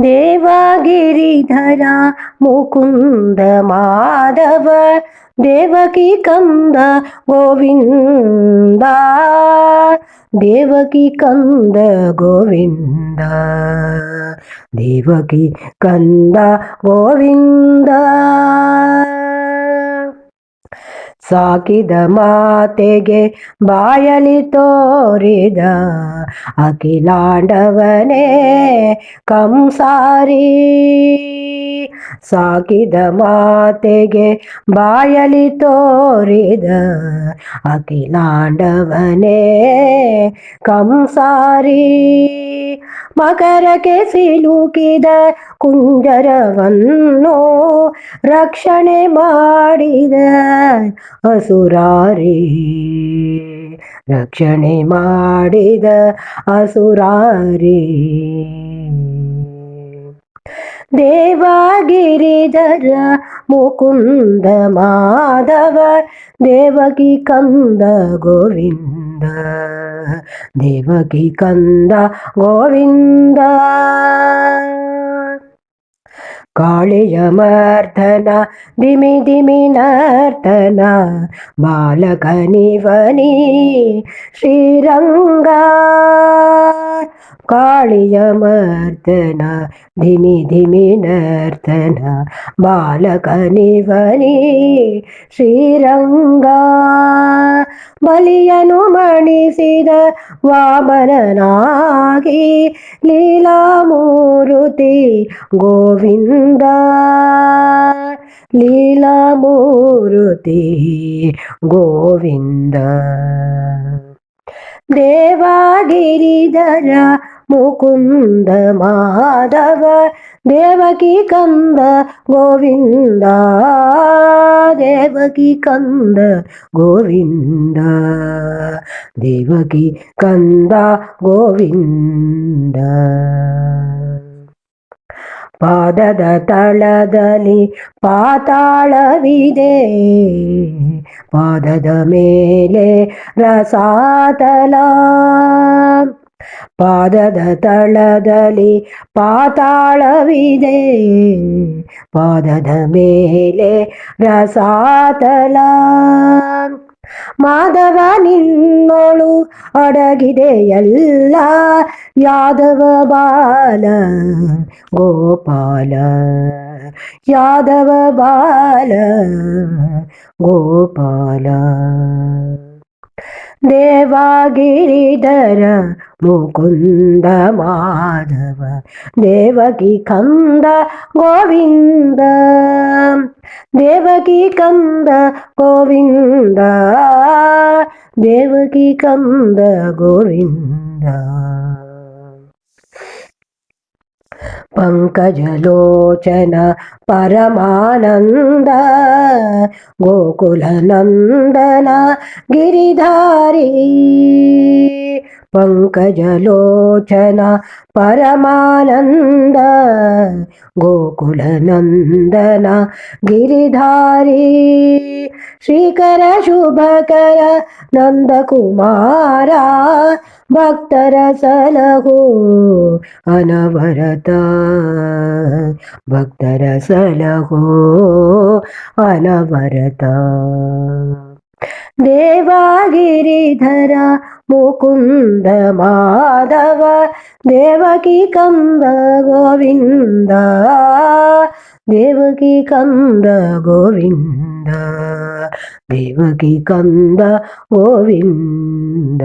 దేవగిరిధర ముకుంద మాధవ దేవకి కంద గోవింద దేవకి కంద గోవింద దేవకి కంద గోవింద. ಸಾಕಿದ ಮಾತೆಗೆ ಬಾಯಲಿ ತೋರಿದ ಅಖಿಲಾಂಡವನೇ ಕಂಸಾರಿ. ಸಾಕಿದ ಮಾತೆಗೆ ಬಾಯಲಿ ತೋರಿದ ಅಖಿಲಾಂಡವನೇ ಕಂಸಾರಿ. ಮಕರಕ್ಕೆ ಸಿಲುಕಿದ ಕುಂಜರವನ್ನು ರಕ್ಷಣೆ ಮಾಡಿದ ಅಸುರಾರಿ. ರಕ್ಷಣೆ ಮಾಡಿದ ಅಸುರಾರಿ. தேவகிரிதர முகுந்த மாதவ தேவகி கந்த கோவிந்த தேவகி கந்த கோவிந்த. காளியமர்த்தன திமி திமி நர்த்தன பாலகனிவனி ஸ்ரீரங்கா. ಶ್ರೀರಂಗ ಕಾಳಿಯ ಮರ್ದನ ಧಿಮಿ ಧಿಮಿ ನರ್ತನ ಬಾಲಕನಿವನಿ ಶ್ರೀರಂಗ ಬಲಿಯನು ಮಣಿಸಿದ ವಾಮನನಾಗಿ ಲೀಲಾಮೂರುತಿ ಗೋವಿಂದ ಲೀಲಾಮೂರುತಿ ಗೋವಿಂದ దేవాగిరిధర ముకుంద మాధవ దేవకి కంద గోవింద దేవకి కంద గోవింద దేవకి కంద గోవింద. ಪಾದದ ತಳದಲ್ಲಿ ಪಾತಾಳವಿದೆ. ಪಾದದ ಮೇಲೆ ರಸಾತಲ. ಪಾದದ ತಳದಲ್ಲಿ ಪಾತಾಳವಿದೆ. ಪಾದದ ಮೇಲೆ ರಸಾತಲ. ಮಾಧವ ನಿನ್ನೋಳು ಅಡಗಿದೆ ಎಲ್ಲ ಯಾದವ ಬಾಲ ಗೋಪಾಲ ಯಾದವ ಬಾಲ ಗೋಪಾಲ ದೇವಗಿರಿಧರ ಮುಕುಂದ ಮಾಧವ ದೇವಕಿ ಕಂದ ಗೋವಿಂದ దేవకి కంద గోవింద దేవకి కంద గోవింద. పంకజలోచన పరమానంద గోకులనందన గిరిధారీ. పంకజలోచన పరమానంద గోకులనందన గిరిధారి శ్రీకర శుభకర నందకుమార భక్తర సలహు అనవరత భక్తర సలహు అనవరత. దేవాగిరిధర ముకుంద మాధవ దేవకి కంద గోవింద దేవకి కంద గోవింద దేవకి కంద గోవింద.